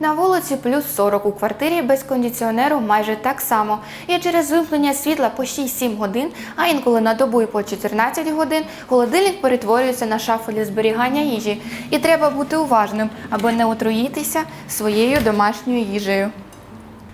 На вулиці плюс 40 у квартирі без кондиціонеру майже так само. І через вимкнення світла по 6-7 годин, а інколи на добу і по 14 годин, холодильник перетворюється на шафу для зберігання їжі. І треба бути уважним, аби не отруїтися своєю домашньою їжею.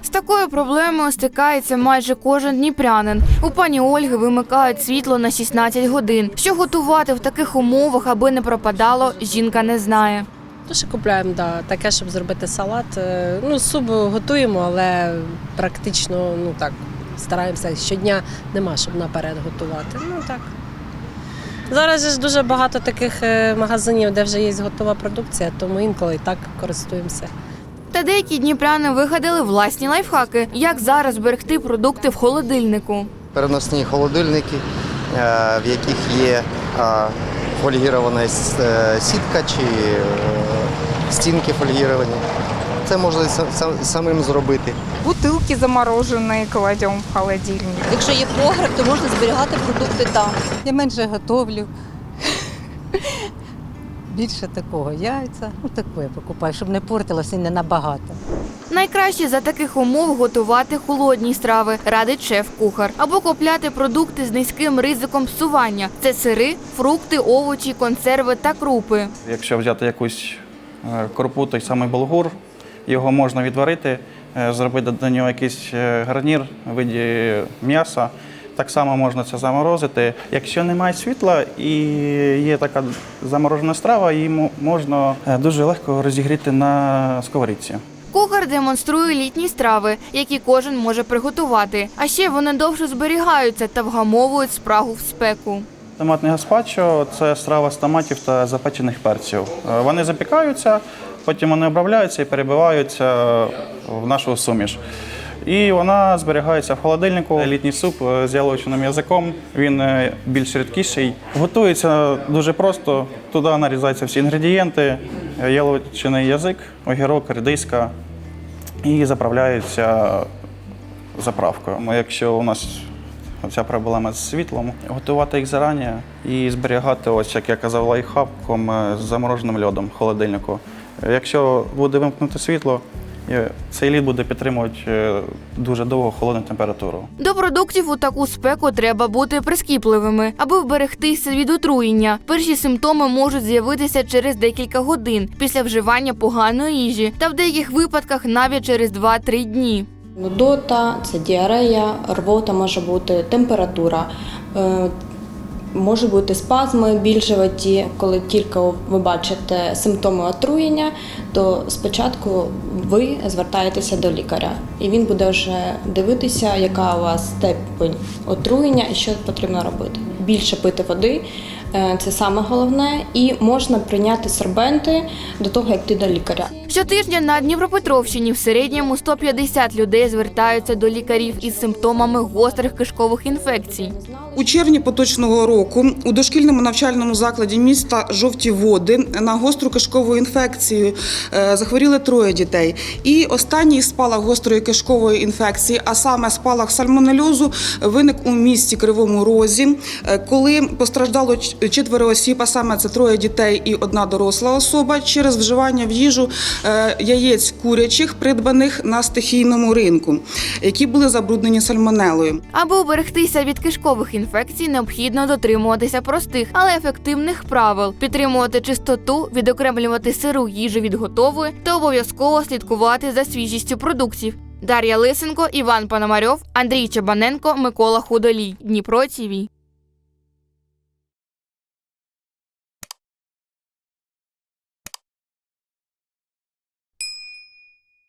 З такою проблемою стикається майже кожен дніпрянин. У пані Ольги вимикають світло на 16 годин. Що готувати в таких умовах, аби не пропадало, жінка не знає. Дуже купляємо да, таке, щоб зробити салат. Е, Ну, суп готуємо, але практично ну так, стараємося щодня нема, щоб наперед готувати. Ну так. Зараз ж дуже багато таких е, магазинів, де вже є готова продукція, тому інколи і так користуємося. Та деякі дніпряни вигадали власні лайфхаки, як зараз зберегти продукти в холодильнику. переносні холодильники, е, в яких є фольгірована е, сітка чи е, стінки фольгіровані. Це можна самим зробити. Бутылки замороженные кладем в холодильник. Якщо є погреб, то можна зберігати продукти там. Я менше готовлю. Більше такого яйця. Ну таке покупаю, щоб не портилося і не набагато. Найкраще за таких умов готувати холодні страви, радить шеф-кухар, або купляти продукти з низьким ризиком псування. Це сири, фрукти, овочі, консерви та крупи. Якщо взяти якусь е, крупу, той самий булгур, його можна відварити, е, зробити до нього якийсь е, гарнір в виді м'яса. Так само можна це заморозити. Якщо немає світла і є така заморожена страва, її можна дуже легко розігріти на сковорідці. Кухар демонструє літні страви, які кожен може приготувати. А ще вони довше зберігаються та вгамовують спрагу в спеку. Томатне гаспачо це страва з томатів та запечених перців. Е, Вони запікаються, потім вони обробляються і перебиваються в нашу суміш. І вона зберігається в холодильнику. Літній суп е, з яловичиним язиком. Він е, більш рідкіший. Готується дуже просто. Туди нарізаються всі інгредієнти: е, яловичиний язик, огірок, редиска і заправляються заправкою. Якщо у нас ця проблема з світлом, готувати їх зарані і зберігати, ось як я казав, лайфхаком е, з замороженим льодом в холодильнику. Якщо буде вимкнути світло, цей лід буде підтримувати е, дуже довго холодну температуру. До продуктів у таку спеку треба бути прискіпливими, аби вберегтися від отруєння. Перші симптоми можуть з'явитися через декілька годин після вживання поганої їжі, та в деяких випадках навіть через 2-3 дні. Нудота, це діарея, рвота може бути, температура, е, може бути спазми біль в животі. Коли тільки ви бачите симптоми отруєння, то спочатку ви звертаєтеся до лікаря, і він буде вже дивитися, яка у вас степень отруєння і що потрібно робити. Більше пити води. Е, Це саме головне, і можна прийняти сорбенти до того, як йти до лікаря. Щотижня на Дніпропетровщині в середньому 150 людей звертаються до лікарів із симптомами гострих кишкових інфекцій. У червні поточного року у дошкільному навчальному закладі міста Жовті Води на гостру кишкову інфекцію е, захворіли троє дітей. І останній спалах гострої кишкової інфекції, а саме спалах сальмонельозу, виник у місті Кривому Розі, е, коли постраждало четверо осіб, а саме це троє дітей і одна доросла особа через вживання в їжу е, яєць курячих, придбаних на стихійному ринку, які були забруднені сальмонелою. Аби уберегтися від кишкових інфекцій, необхідно дотримуватися простих, але ефективних правил: підтримувати чистоту, відокремлювати сиру їжу від готової та обов'язково слідкувати за свіжістю продуктів. Дар'я Лисенко, Іван Пономарьов, Андрій Чабаненко, Микола Худолій. Дніпро ТІВІ.